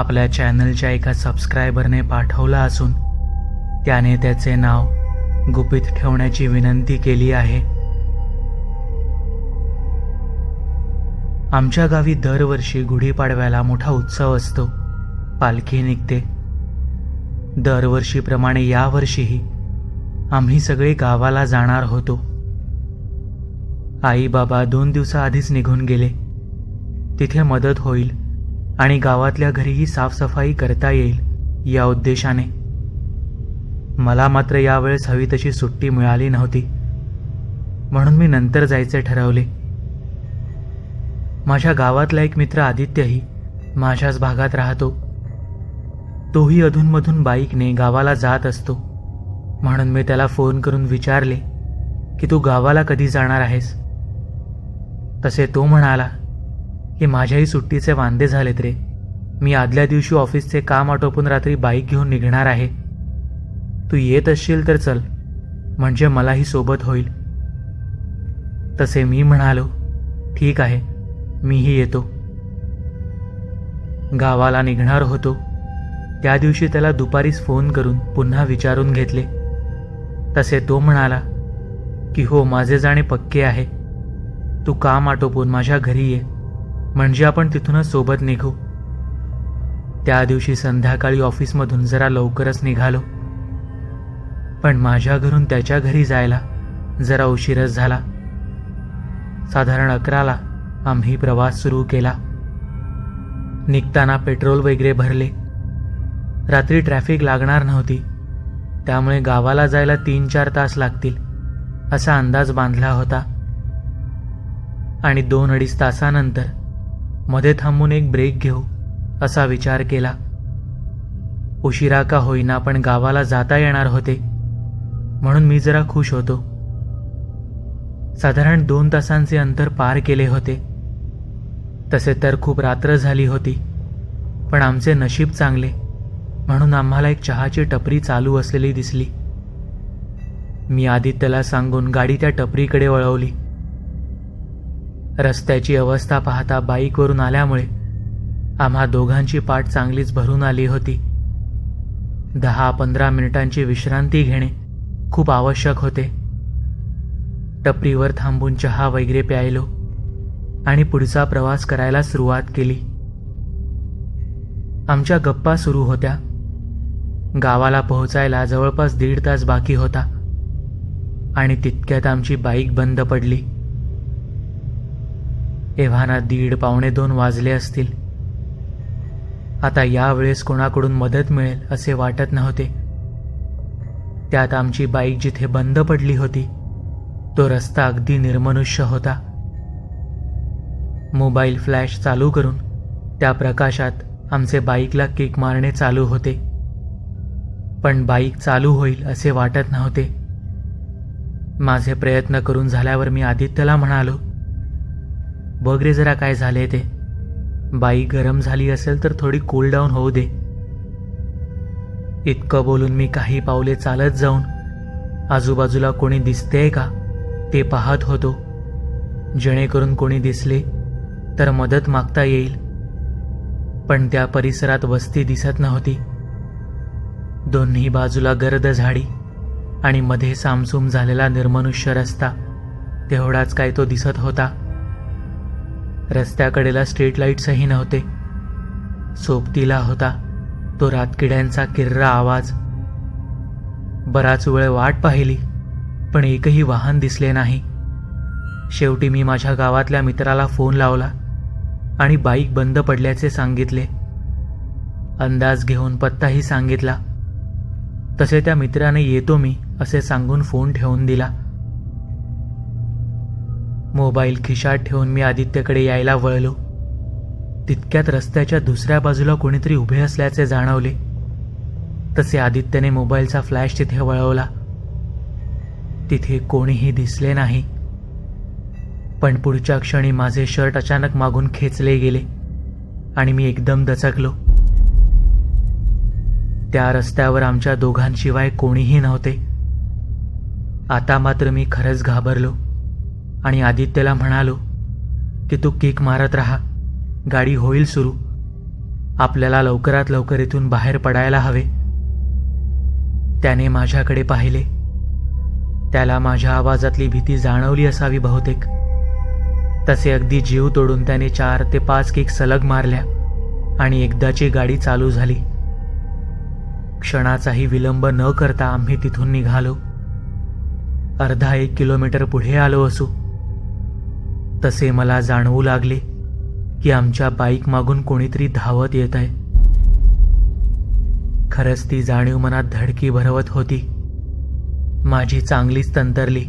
आपल्या चॅनलच्या एका सबस्क्रायबरने पाठवला असून त्याने त्याचे नाव गुपित ठेवण्याची विनंती केली आहे. आमच्या गावी दरवर्षी गुढीपाडव्याला मोठा उत्सव असतो. पालखी निघते. दरवर्षीप्रमाणे यावर्षीही आम्ही सगळे गावाला जाणार होतो. आई बाबा दोन दिवसाआधीच निघून गेले. तिथे मदत होईल. आणि गावातल्या घरीही साफसफाई करता येईल या उद्देशाने. मला मात्र यावेळेस हवी तशी सुट्टी मिळाली नव्हती. म्हणून मी नंतर जायचे ठरवले. माझ्या गावातला एक मित्र आदित्यही माझ्याच भागात राहतो. तोही अधूनमधून बाईकने गावाला जात असतो. म्हणून मी त्याला फोन करून विचारले की तू गावाला कधी जाणार आहेस? तसे तो म्हणाला हे माझ्याही सुट्टीचे वांदे झालेत रे. मी आदल्या दिवशी ऑफिसचे काम आटोपून रात्री बाईक घेऊन निघणार आहे. तू येत असशील तर चल म्हणजे मलाही सोबत होईल. तसे मी म्हणालो ठीक आहे मीही येतो. गावाला निघणार होतो. त्या दिवशी त्याला दुपारीच फोन करून पुन्हा विचारून घेतले. तसे तो म्हणाला की हो माझे जाणे पक्के आहे. तू काम आटोपून माझ्या घरी ये. म्हणजे आपण तिथूनच सोबत निघू. त्या दिवशी संध्याकाळी ऑफिसमधून जरा लवकरच निघालो. पण माझ्या घरून त्याच्या घरी जायला जरा उशीरच झाला. साधारण अकराला आम्ही प्रवास सुरू केला. निघताना पेट्रोल वगैरे भरले. रात्री ट्रॅफिक लागणार नव्हती. त्यामुळे गावाला जायला तीन चार तास लागतील असा अंदाज बांधला होता. आणि दोन अडीच तासानंतर मध्ये थांबून एक ब्रेक घेऊ असा विचार केला. उशिरा का होईना पण गावाला जाता येणार होते म्हणून मी जरा खुश होतो. साधारण दोन तासांचे अंतर पार केले होते. तसे तर खूप रात्र झाली होती पण आमचे नशीब चांगले म्हणून आम्हाला एक चहाची टपरी चालू असलेली दिसली. मी आदित्यला सांगून गाडी त्या टपरीकडे वळवली. रस्त्याची अवस्था पाहता बाईकवरून आल्यामुळे आम्हा दोघांची पाठ चांगलीच भरून आली होती. दहा पंधरा मिनिटांची विश्रांती घेणे खूप आवश्यक होते. टपरीवर थांबून चहा वगैरे प्यायलो आणि पुढचा प्रवास करायला सुरुवात केली. आमच्या गप्पा सुरू होत्या. गावाला पोहोचायला जवळपास दीड तास बाकी होता आणि तितक्यात आमची बाईक बंद पडली. एव्हाना दीड पावणे दोन वाजले असतील. आता यावेळेस कोणाकडून मदत मिळेल असे वाटत नव्हते. त्यात आमची बाईक जिथे बंद पडली होती तो रस्ता अगदी निर्मनुष्य होता. मोबाईल फ्लॅश चालू करून त्या प्रकाशात आमचे बाईकला किक मारणे चालू होते. पण बाईक चालू होईल असे वाटत नव्हते. माझे प्रयत्न करून झाल्यावर मी आदित्यला म्हणालो बघ रे जरा काय झाले ते? बाई गरम झाली असेल तर थोडी कूल डाऊन होऊ दे. इतकं बोलून मी काही पावले चालत जाऊन आजूबाजूला कोणी दिसतेय का ते पाहत होतो. जेणेकरून कोणी दिसले तर मदत मागता येईल. पण त्या परिसरात वस्ती दिसत नव्हती. दोन्ही बाजूला गर्द झाडी आणि मध्ये सामसूम झालेला निर्मनुष्य रस्ता तेवढाच काय तो दिसत होता. रस्त्याकडेला स्ट्रीट लाईट्सही नव्हते. सोबतीला होता तो रातकिड्यांचा किर्रा आवाज. बराच वेळ वाट पाहिली पण एकही वाहन दिसले नाही. शेवटी मी माझ्या गावातल्या मित्राला फोन लावला आणि बाईक बंद पडल्याचे सांगितले. अंदाज घेऊन पत्ताही सांगितला. तसे त्या मित्राने येतो मी असे सांगून फोन ठेवून दिला. मोबाईल खिशात ठेवून मी आदित्यकडे यायला वळलो. तितक्यात रस्त्याच्या दुसऱ्या बाजूला कोणीतरी उभे असल्याचे जाणवले. तसे आदित्यने मोबाईलचा फ्लॅश तिथे वळवला. तिथे कोणीही दिसले नाही. पण पुढच्या क्षणी माझे शर्ट अचानक मागून खेचले गेले आणि मी एकदम दचकलो. त्या रस्त्यावर आमच्या दोघांशिवाय कोणीही नव्हते. आता मात्र मी खरंच घाबरलो. आणि आदित्यला म्हणालो की तू किक मारत राहा. गाडी होईल सुरू. आपल्याला लवकरात लवकर इथून बाहेर पडायला हवे. त्याने माझ्याकडे पाहिले. त्याला माझ्या आवाजातली भीती जाणवली असावी बहुतेक. तसे अगदी जीव तोडून त्याने चार ते पाच किक सलग मारल्या आणि एकदाची गाडी चालू झाली. क्षणाचाही विलंब न करता आम्ही तिथून निघालो. अर्धा एक किलोमीटर पुढे आलो असू. तसे मला जाणवू लागले की आमच्या बाईक मागून कोणीतरी धावत येत आहे. खरंच ती जाणीव मनात धडकी भरवत होती. माझी चांगलीच तंतरली.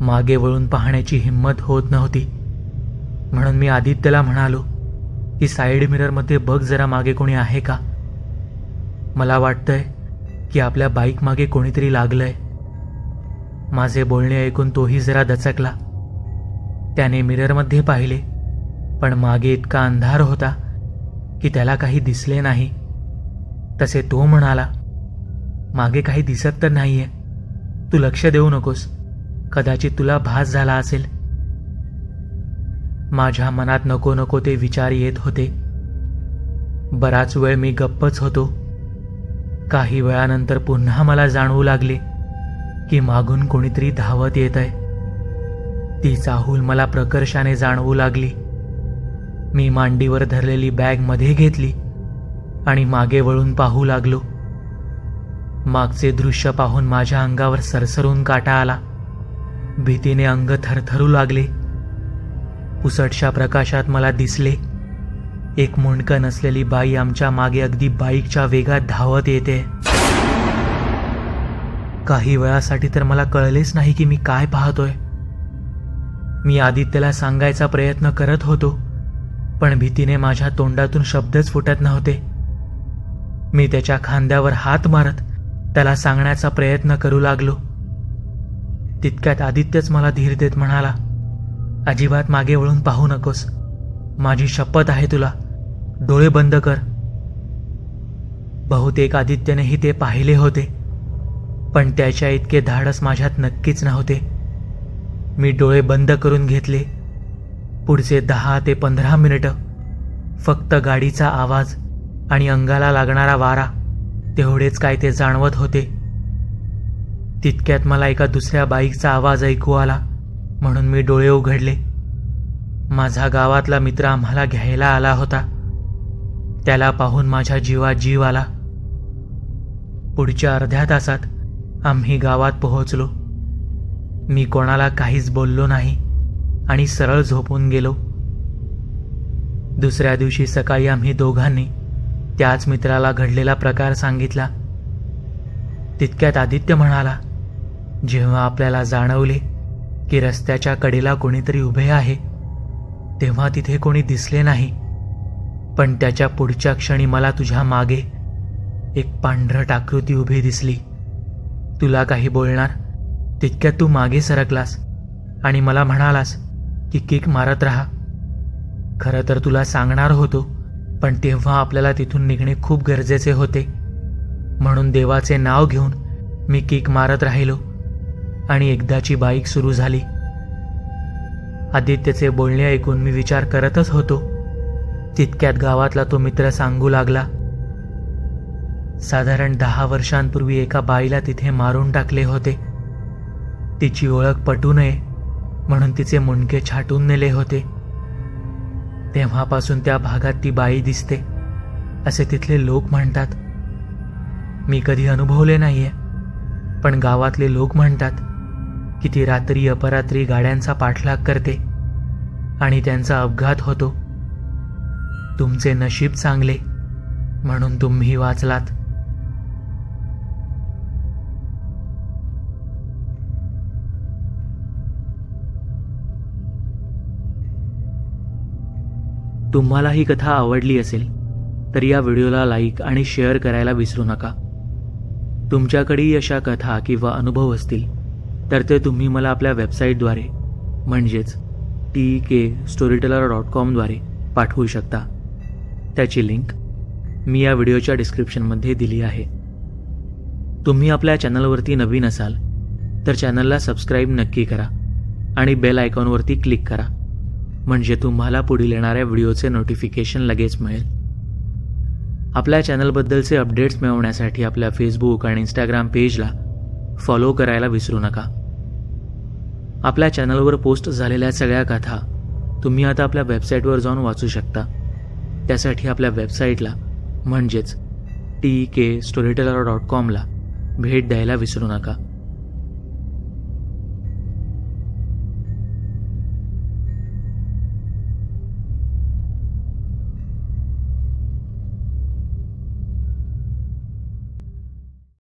मागे वळून पाहण्याची हिंमत होत नव्हती. म्हणून मी आदित्यला म्हणालो की साईड मिररमध्ये बघ जरा मागे कोणी आहे का? मला वाटतंय की आपल्या बाईक मागे कोणीतरी लागलंय. माझे बोलणे ऐकून तोही जरा दचकला. त्याने मिररमध्ये पाहिले पण मागे इतका अंधार होता की त्याला काही दिसले नाही. तसे तो म्हणाला मागे काही दिसत तर नाहीये. तू लक्ष देऊ नकोस. कदाचित तुला भास झाला असेल. माझ्या मनात नको नको ते विचार येत होते. बराच वेळ मी गप्पच होतो. काही वेळानंतर पुन्हा मला जाणवू लागले की मागून कोणीतरी धावत येत आहे ती चाहूल मला प्रकर्षाने जाणवू लागली. मी मांडीवर धरलेली बॅगमध्ये घेतली आणि मागे वळून पाहू लागलो. मागचे दृश्य पाहून माझ्या अंगावर सरसरून काटा आला. भीतीने अंग थरथरू लागले. पुसटशा प्रकाशात मला दिसले. एक मुंडकं नसलेली बाई आमच्या मागे अगदी बाईकच्या वेगात धावत येते. काही वेळासाठी तर मला कळलेच नाही की मी काय पाहतोय. मी आदित्यला सांगायचा प्रयत्न करत होतो पण भीतीने माझ्या तोंडातून शब्दच फुटत नव्हते. मी त्याच्या खांद्यावर हात मारत त्याला सांगण्याचा प्रयत्न करू लागलो. तितक्यात आदित्यच मला धीर देत म्हणाला अजिबात मागे वळून पाहू नकोस. माझी शपथ आहे तुला. डोळे बंद कर. बहुतेक आदित्यनेही ते पाहिले होते पण त्याच्या इतके धाडस माझ्यात नक्कीच नव्हते. मी डोळे बंद करून घेतले. पुढचे दहा ते पंधरा मिनिटं फक्त गाडीचा आवाज आणि अंगाला लागणारा वारा तेवढेच काय ते जाणवत होते. तितक्यात मला एका दुसऱ्या बाईकचा आवाज ऐकू आला म्हणून मी डोळे उघडले. माझा गावातला मित्र आम्हाला घ्यायला आला होता. त्याला पाहून माझ्या जीवात जीव आला. पुढच्या अर्ध्या तासात आम्ही गावात पोहोचलो. मी कोणाला काहीच बोललो नाही आणि सरळ झोपून गेलो. दुसऱ्या दिवशी सकाळी आम्ही दोघांनी त्याच मित्राला घडलेला प्रकार सांगितला. तितक्यात आदित्य म्हणाला जेव्हा आपल्याला जाणवले की रस्त्याच्या कडेला कोणीतरी उभे आहे तेव्हा तिथे कोणी दिसले नाही. पण त्याच्या पुढच्या क्षणी मला तुझ्या मागे एक पांढरट आकृती उभी दिसली. तुला काही बोलणार तितक्यात तू मागे सरकलास आणि मला म्हणालास की किक मारत राहा. खरं तर तुला सांगणार होतो पण तेव्हा आपल्याला तिथून निघणे खूप गरजेचे होते. म्हणून देवाचे नाव घेऊन मी किक मारत राहिलो आणि एकदाची बाईक सुरू झाली. आदित्यचे बोलणे ऐकून मी विचार करतच होतो. तितक्यात गावातला तो मित्र सांगू लागला साधारण दहा वर्षांपूर्वी एका बाईला तिथे मारून टाकले होते. तिची ओळख पटू नये म्हणून तिचे मुंडके छाटून नेले होते. तेव्हापासून त्या भागात ती बाई दिसते असे तिथले लोक म्हणतात. मी कधी अनुभवले नाहीये पण गावातले लोक म्हणतात की ती रात्री अपरात्री गाड्यांचा पाठलाग करते आणि त्यांचा अपघात होतो. तुमचे नशीब चांगले म्हणून तुम्ही वाचलात. तुम्हाला ही कथा आवडली असेल तर या व्हिडिओला लाईक आणि शेअर करायला विसरू नका. तुमच्याकडेही अशा कथा किंवा अनुभव असतील तर ते तुम्ही मला आपल्या वेबसाईटद्वारे म्हणजेच टी के स्टोरीटेलर डॉट कॉमद्वारे पाठवू शकता. त्याची लिंक मी या व्हिडिओच्या डिस्क्रिप्शनमध्ये दिली आहे. तुम्ही आपल्या चॅनलवरती नवीन असाल तर चॅनलला सबस्क्राईब नक्की करा आणि बेल आयकॉनवरती क्लिक करा. म्हणजे तुम्हाला पुढील येणाऱ्या व्हिडिओचे नोटिफिकेशन लगेच मिळेल. आपल्या चॅनलबद्दलचे अपडेट्स मिळवण्यासाठी आपल्या फेसबुक आणि इंस्टाग्राम पेजला फॉलो करायला विसरू नका. आपल्या चॅनलवर पोस्ट झालेल्या सगळ्या कथा तुम्ही आता आपल्या वेबसाईटवर जाऊन वाचू शकता. त्यासाठी आपल्या वेबसाईटला म्हणजेच टी के स्टोरीटेलर डॉट कॉमला भेट द्यायला विसरू नका.